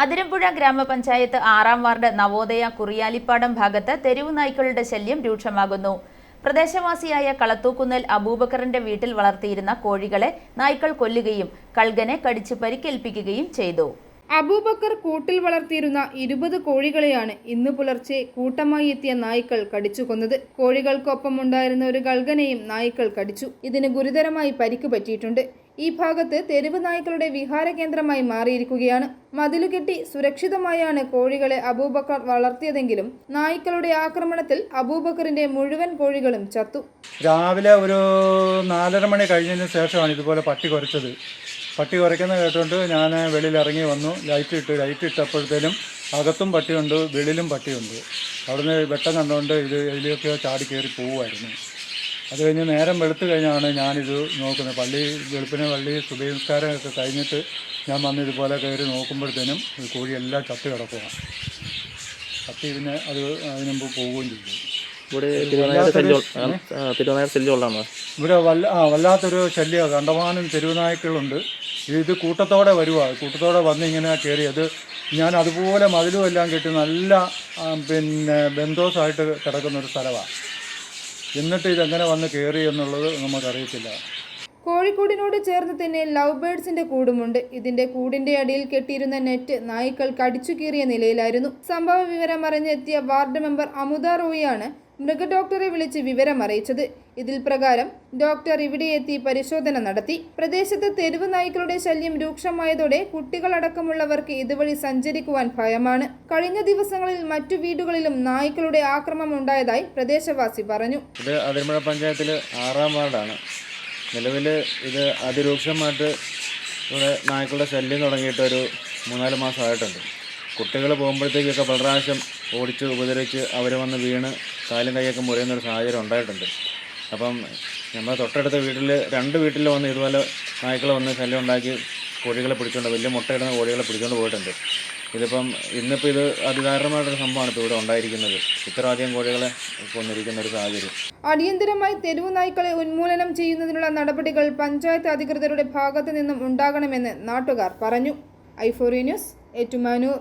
അതിരമ്പുഴ ഗ്രാമപഞ്ചായത്ത് ആറാം വാർഡ് നവോദയ കുറിയാലിപ്പാടം ഭാഗത്ത് തെരുവു നായ്ക്കളുടെ ശല്യം രൂക്ഷമാകുന്നു. പ്രദേശവാസിയായ കളത്തൂക്കുന്നൽ അബൂബക്കറിന്റെ വീട്ടിൽ വളർത്തിയിരുന്ന കോഴികളെ നായ്ക്കൾ കൊല്ലുകയും കൾഗനെ കടിച്ച് പരിക്കേൽപ്പിക്കുകയും ചെയ്തു. അബൂബക്കർ കൂട്ടിൽ വളർത്തിയിരുന്ന ഇരുപത് കോഴികളെയാണ് ഇന്ന് പുലർച്ചെ കൂട്ടമായി എത്തിയ നായ്ക്കൾ കടിച്ചു കൊന്നത്. കോഴികൾക്കൊപ്പം ഉണ്ടായിരുന്ന ഒരു ഗൾഗനെയും നായ്ക്കൾ കടിച്ചു. ഇതിന് ഗുരുതരമായി പരിക്ക് പറ്റിയിട്ടുണ്ട്. ഈ ഭാഗത്ത് തെരുവ് നായ്ക്കളുടെ വിഹാര കേന്ദ്രമായി മാറിയിരിക്കുകയാണ്. മതിലുകെട്ടി സുരക്ഷിതമായാണ് കോഴികളെ അബൂബക്കർ വളർത്തിയതെങ്കിലും നായ്ക്കളുടെ ആക്രമണത്തിൽ അബൂബക്കറിന്റെ മുഴുവൻ കോഴികളും ചത്തു. രാവിലെ ഒരു നാലര മണി കഴിഞ്ഞതിന് ശേഷമാണ് ഇതുപോലെ പട്ടി കുരച്ചത്. പട്ടി കുറയ്ക്കുന്ന കേട്ടുകൊണ്ട് ഞാൻ വെളിയിൽ ഇറങ്ങി വന്നു. ലൈറ്റ് ഇട്ട് ലൈറ്റ് ഇട്ടപ്പോഴത്തേനും അകത്തും പട്ടിയുണ്ട് വെളിയിലും പട്ടിയുണ്ട്. അവിടുന്ന് വെട്ടം കണ്ടുകൊണ്ട് ഇത് ഇതിലൊക്കെ ചാടി കയറി പോവുമായിരുന്നു അത് കഴിഞ്ഞ് നേരം വെളുത്ത് കഴിഞ്ഞാണ് ഞാനിത് നോക്കുന്നത്. പള്ളി വെളുപ്പിനെ പള്ളി സുബഹിസ്കാരമൊക്കെ കഴിഞ്ഞിട്ട് ഞാൻ വന്ന് ഇതുപോലെ കയറി നോക്കുമ്പോഴത്തേനും ഈ കോഴിയെല്ലാം ചത്ത് കിടക്കുക ചത്തി പിന്നെ അത് അതിന് മുമ്പ് പോവുകയും ചെയ്തു. ഇവിടെ വല്ല ആ വല്ലാത്തൊരു ശല്യം കണ്ടമാനം തെരുവുനായ്ക്കളുണ്ട്. ഇത് കൂട്ടത്തോടെ വരുവാ. കൂട്ടത്തോടെ വന്ന് ഇങ്ങനെ കയറി അത് ഞാൻ അതുപോലെ മതിലും എല്ലാം കെട്ടി നല്ല പിന്നെ ബന്ധോസായിട്ട് കിടക്കുന്ന ഒരു സ്ഥലമാണ് എന്നിട്ട് ഇതെങ്ങനെ വന്ന് കയറി എന്നുള്ളത് നമുക്കറിയത്തില്ല. കോഴിക്കോടിനോട് ചേർന്ന് തന്നെ ലവ് ബേഡ്സിന്റെ കൂടുമുണ്ട്. ഇതിന്റെ കൂടിന്റെ അടിയിൽ കെട്ടിയിരുന്ന നെറ്റ് നായ്ക്കൾ കടിച്ചു കീറിയ നിലയിലായിരുന്നു. സംഭവ വിവരം അറിഞ്ഞെത്തിയ വാർഡ് മെമ്പർ അമുദ റോയിയാണ് മൃഗഡോക്ടറെ വിളിച്ച് വിവരം അറിയിച്ചത് ഇതിൽ പ്രകാരം ഡോക്ടർ ഇവിടെ എത്തി പരിശോധന നടത്തി. പ്രദേശത്ത് തെരുവ് നായ്ക്കളുടെ ശല്യം രൂക്ഷമായതോടെ കുട്ടികളടക്കമുള്ളവർക്ക് ഇതുവഴി സഞ്ചരിക്കുവാൻ ഭയമാണ്. കഴിഞ്ഞ ദിവസങ്ങളിൽ മറ്റു വീടുകളിലും നായ്ക്കളുടെ ആക്രമം ഉണ്ടായതായി പ്രദേശവാസി പറഞ്ഞു. ഇത് അതിരമ്പുഴ പഞ്ചായത്തിൽ ആറാം വാർഡാണ്. നിലവിൽ ഇത് അതിരൂക്ഷമായിട്ട് ഇവിടെ നായ്ക്കളുടെ ശല്യം തുടങ്ങിയിട്ട് ഒരു മൂന്നാൽ മാസമായിട്ടുണ്ട്. കുട്ടികൾ പോകുമ്പോഴത്തേക്കൊക്കെ പല പ്രാവശ്യം ഓടിച്ച് ഉപദ്രവിച്ച് അവർ വന്ന് വീണ് കാലും കൈയൊക്കെ മുറിയുന്ന ഒരു സാഹചര്യം ഉണ്ടായിട്ടുണ്ട്. അപ്പം നമ്മൾ തൊട്ടടുത്ത വീട്ടിൽ രണ്ട് വീട്ടിൽ വന്ന് ഇതുപോലെ നായ്ക്കൾ വന്ന് ശല്യം ഉണ്ടാക്കി കോഴികളെ പിടിച്ചുകൊണ്ട് വലിയ മുട്ടയിടുന്ന കോഴികളെ പിടിച്ചുകൊണ്ട് പോയിട്ടുണ്ട്. ഇതിപ്പം ഇന്നിപ്പോൾ ഇത് അതിദാരുണമായിട്ടൊരു സംഭവമാണ് ഇപ്പോൾ ഇവിടെ ഉണ്ടായിരിക്കുന്നത്. ഇത്രയധികം കോഴികളെ കൊന്നിരിക്കുന്ന ഒരു സാഹചര്യം. അടിയന്തരമായി തെരുവു നായ്ക്കളെ ഉന്മൂലനം ചെയ്യുന്നതിനുള്ള നടപടികൾ പഞ്ചായത്ത് അധികൃതരുടെ ഭാഗത്തു നിന്നും ഉണ്ടാകണമെന്ന് നാട്ടുകാർ പറഞ്ഞു. ഐഫോറി ന്യൂസ് ഏറ്റുമാനൂർ.